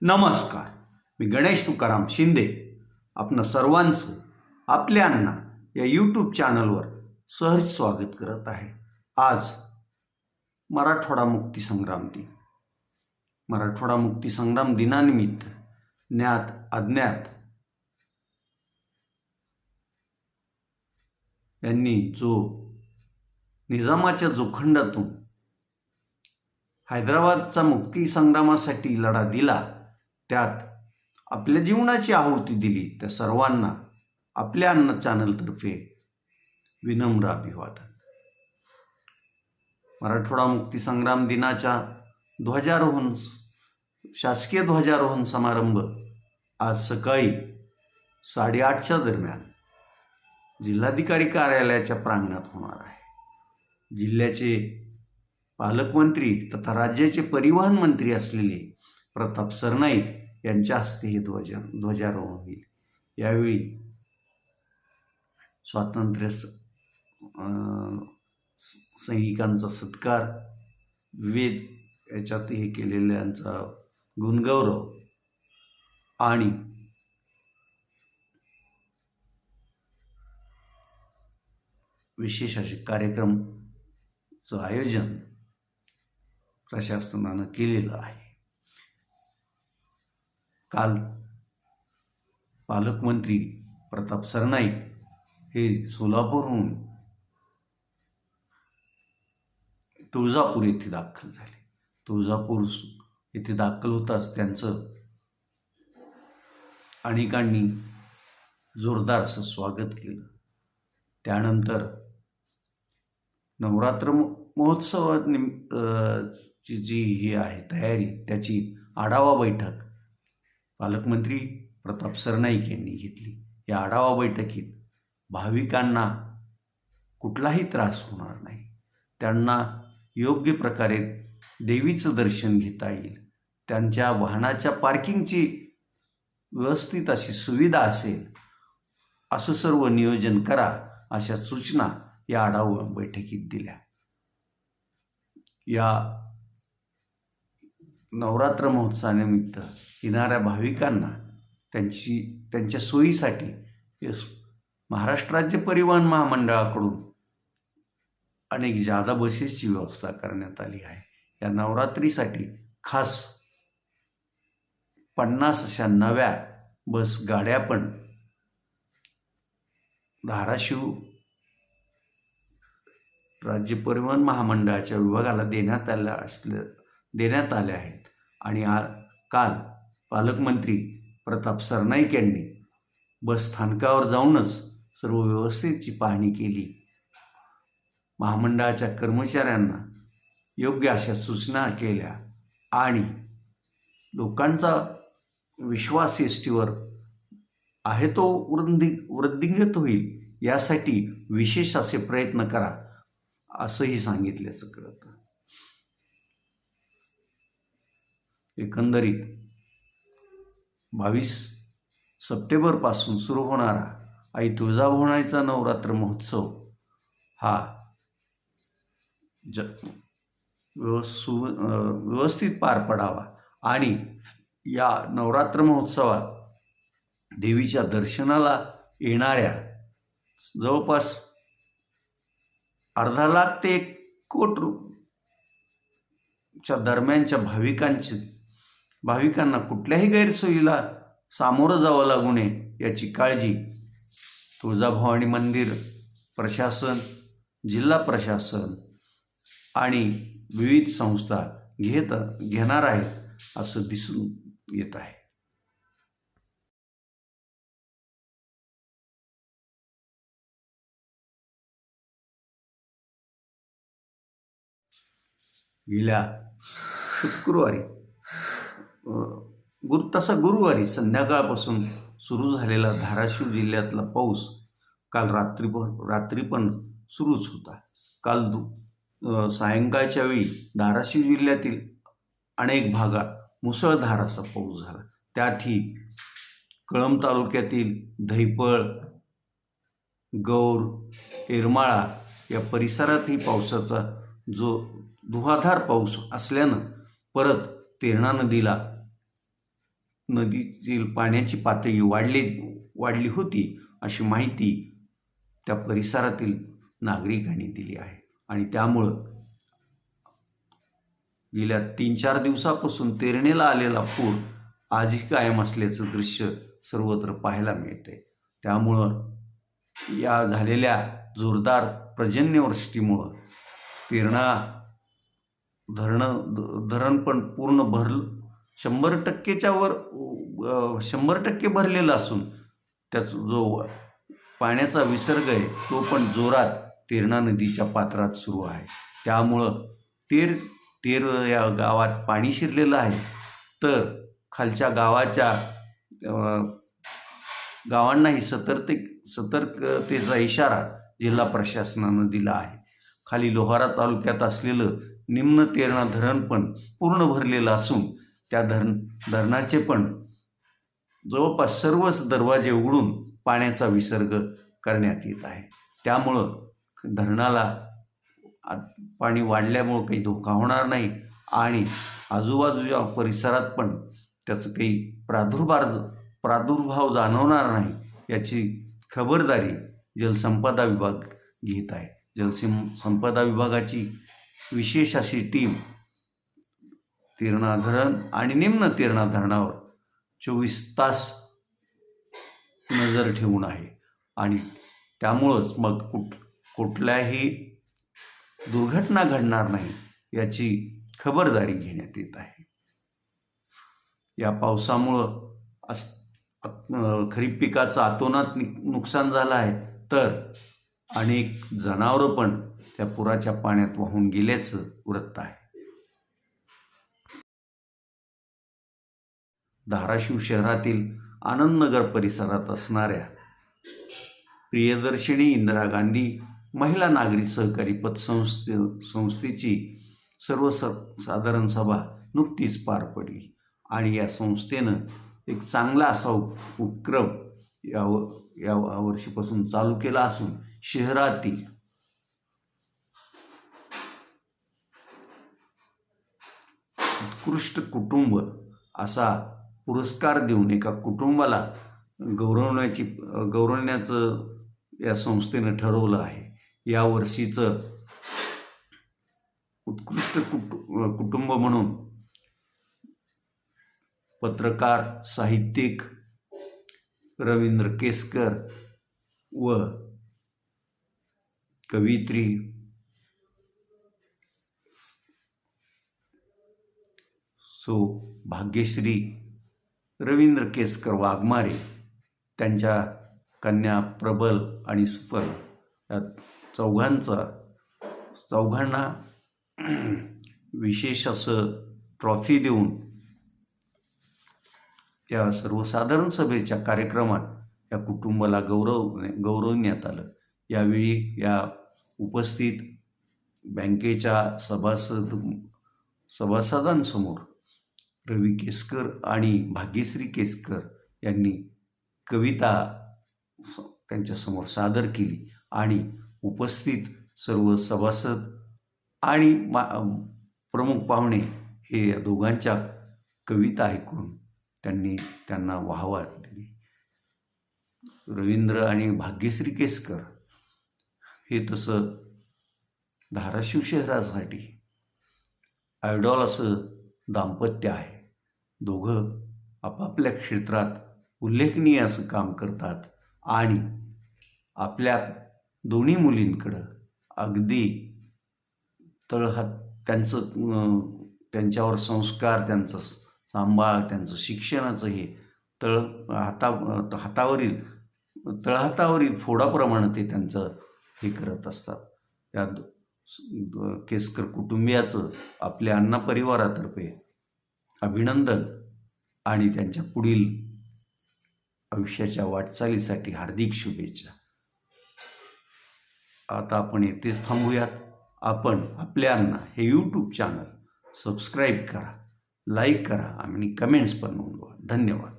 नमस्कार. मी गणेश तुकाराम शिंदे. आपणा सर्वांचं आपल्या अण्णा या यूट्यूब चॅनलवर सहज स्वागत करत आहे. आज मराठवाडा मुक्तीसंग्राम दिन. मराठवाडा मुक्ती संग्राम दिनानिमित्त ज्ञात अज्ञात यांनी जो निजामाच्या जोखंडातून हैदराबादचा मुक्तीसंग्रामासाठी लढा दिला त्यात आपल्या जीवनाची आहुती दिली त्या सर्वांना आपल्या अन्न चॅनलतर्फे विनम्र अभिवादन. मराठवाडा मुक्ती संग्राम दिनाच्या ध्वजारोहण शासकीय ध्वजारोहण समारंभ आज सकाळी साडेआठच्या दरम्यान जिल्हाधिकारी कार्यालयाच्या प्रांगणात होणार आहे. जिल्ह्याचे पालकमंत्री तथा राज्याचे परिवहन मंत्री असलेले प्रताप सरनाईक यांच्या हस्ते हे ध्वज ध्वजारोहण होईल. यावेळी स्वातंत्र्य स- स- सैनिकांचा सत्कार विविध याच्यात हे केलेल्यांचा गुणगौरव आणि विशेष असे कार्यक्रमचं आयोजन प्रशासनानं केलेलं आहे. काल पालकमंत्री प्रताप सरनाईक हे सोलापूरहून तुळजापूर येथे दाखल झाले. तुळजापूर येथे दाखल होताच त्यांचं अनेकांनी जोरदार असं स्वागत केलं. त्यानंतर नवरात्र महोत्सवा महोत्सवात ची जी ही आहे तयारी त्याची आढावा बैठक पालकमंत्री प्रताप सरनाईक यांनी घेतली. या आढावा बैठकीत भाविकांना कुठलाही त्रास होणार नाही. त्यांना योग्य प्रकारे देवीचं दर्शन घेता येईल. त्यांच्या वाहनाच्या पार्किंगची व्यवस्थित अशी सुविधा असेल असं सर्व नियोजन करा अशा सूचना या आढावा बैठकीत दिल्या. या नवरात्र महोत्सवानिमित्त येणाऱ्या भाविकांना त्यांची त्यांच्या सोयीसाठी महाराष्ट्र राज्य परिवहन महामंडळाकडून अनेक जादा बसेसची व्यवस्था करण्यात आली आहे. या नवरात्रीसाठी खास पन्नास अशा नव्या बस गाड्या पण धाराशिव राज्य परिवहन महामंडळाच्या विभागाला देण्यात आल्या असल्या देण्यात आल्या आहेत. आणि आ काल पालकमंत्री प्रताप सरनाईक यांनी बस स्थानकावर जाऊनच सर्व व्यवस्थेची पाहणी केली. महामंडळाच्या कर्मचाऱ्यांना योग्य अशा सूचना केल्या आणि लोकांचा विश्वास एस टीवर आहे तो वृद्धी वृद्धिंगत होईल यासाठी विशेष असे प्रयत्न करा असंही सांगितल्याचं कळतं. एकंदरीत बावीस सप्टेंबरपासून सुरू होणारा आई तुळजाभवानीचा नवरात्र महोत्सव हा ज व्यव सु व्यवस्थित पार पडावा आणि या नवरात्र महोत्सवात देवीच्या दर्शनाला येणाऱ्या जवळपास अर्धा लाख ते एक कोट च्या दरम्यानच्या भाविकांचे भाविकांना कुठल्याही गैरसोयीला सामोरं जावं लागू नये याची काळजी तुळजाभवानी मंदिर प्रशासन जिल्हा प्रशासन आणि विविध संस्था घेत घेणार आहेत असं दिसून येत आहे. गेल्या शुक्रवारी गुरु तसा गुरुवारी संध्याकाळपासून सुरू झालेला धाराशिव जिल्ह्यातला पाऊस काल रात्री रात्री पण सुरूच होता. काल दु सायंकाळच्या वेळी धाराशिव जिल्ह्यातील अनेक भागात मुसळधार असा पाऊस झाला. त्याठी कळंब तालुक्यातील धैपळ गौर येरमाळा या परिसरातही पावसाचा जो धुवाधार पाऊस असल्यानं परत तेरणा नदीला नदीतील पाण्याची पातळी वाढली वाढली होती अशी माहिती त्या परिसरातील नागरिकांनी दिली आहे. आणि त्यामुळं गेल्या तीन चार दिवसापासून तेरणेला आलेला पूर आजही कायम असल्याचं दृश्य सर्वत्र पाहायला मिळते त्यामुळं या झालेल्या जोरदार पर्जन्यवृष्टीमुळं तेरणा धरणं धरण पण पूर्ण भरलं शंभर टक्केच्या वर शंभर टक्के भरलेलं असून त्याचा जो पाण्याचा विसर्ग आहे तो पण जोरात तेरणा नदीच्या पात्रात सुरू आहे. त्यामुळं तेर तेर या गावात पाणी शिरलेलं आहे. तर खालच्या गावाच्या गावांनाही सतर्क सतर्कतेचा इशारा जिल्हा प्रशासनानं दिला आहे. खाली लोहारा तालुक्यात असलेलं निम्न तेरणा धरण पण पूर्ण भरलेलं असून त्या धरण धरणाचे पण जवळपास सर्वच दरवाजे उघडून पाण्याचा विसर्ग करण्यात येत आहे. त्यामुळं धरणाला पाणी वाढल्यामुळं काही धोका होणार नाही आणि आजूबाजूच्या परिसरात पण त्याचं काही प्रादुर्भार प्रादुर्भाव जाणवणार नाही याची खबरदारी जलसंपदा विभाग घेत आहे. जलसिम संपदा विभागाची विशेष अशी टीम तेरणा धरण आणि निम्न तेरणा धरणावर चोवीस तास नजर ठेवून आहे. आणि त्यामुळंच मग कुठ कुठल्याही दुर्घटना घडणार नाही याची खबरदारी घेण्यात येत आहे. या पावसामुळं अस खरीप पिकाचं अतोनात नुकसान झालं आहे. तर अनेक जनावरं पण त्या पुराच्या पाण्यात वाहून गेल्याचं वृत्त आहे. धाराशिव शहरातील आनंदनगर परिसरात असणाऱ्या प्रियदर्शिनी इंदिरा गांधी महिला नागरी सहकारी पतसंस्थे संस्थेची सर्व साधारण सभा नुकतीच पार पडली आणि या संस्थेनं एक चांगला असा उप उपक्रम याव या वर्षीपासून चालू केला असून शहरातील उत्कृष्ट कुटुंब असा पुरस्कार देऊन एका कुटुंबाला गौरवण्याची गौरवण्याचं या संस्थेनं ठरवलं आहे. या वर्षीचं उत्कृष्ट कुटु कुटुंब म्हणून पत्रकार साहित्यिक रवींद्र केसकर व कवित्री सो भाग्यश्री रवींद्र केसकर वाघमारे त्यांच्या कन्या प्रबल आणि सुफल या चौघांचा चौघांना विशेष असं ट्रॉफी देऊन या सर्वसाधारण सभेच्या कार्यक्रमात या कुटुंबाला गौरव गौरवण्यात आलं. यावेळी या उपस्थित बँकेच्या सभासद सभासदांसमोर रवी केसकर आणि भाग्यश्री केसकर यांनी कविता त्यांच्यासमोर सादर केली आणि उपस्थित सर्व सभासद आणि मा प्रमुख पाहुणे हे या दोघांच्या कविता ऐकून त्यांनी त्यांना वाहवा दिली. रवींद्र आणि भाग्यश्री केसकर हे तसं धाराशिव शहरासाठी आयडॉल असं दाम्पत्य आहे. दोघं आपापल्या क्षेत्रात उल्लेखनीय असं काम करतात आणि आपल्या दोन्ही मुलींकडं अगदी तळहात त्यांचं त्यांच्यावर संस्कार त्यांचं सांभाळ त्यांचं शिक्षणाचं हे तळ हाता हातावरील तळहातावरील फोडाप्रमाणे ते त्यांचं हे करत असतात. त्या केसकर कुटुंबियाचं आपल्या अण्णा परिवारातर्फे अभिनंदन आणि त्यांच्या पुढील आयुष्याच्या वाटचालीसाठी हार्दिक शुभेच्छा. आता आपण येथेच थांबूयात. आपण आपल्यांना हे यूट्यूब चॅनल सबस्क्राईब करा लाईक करा आणि कमेंट्स पण नोंदवा. धन्यवाद.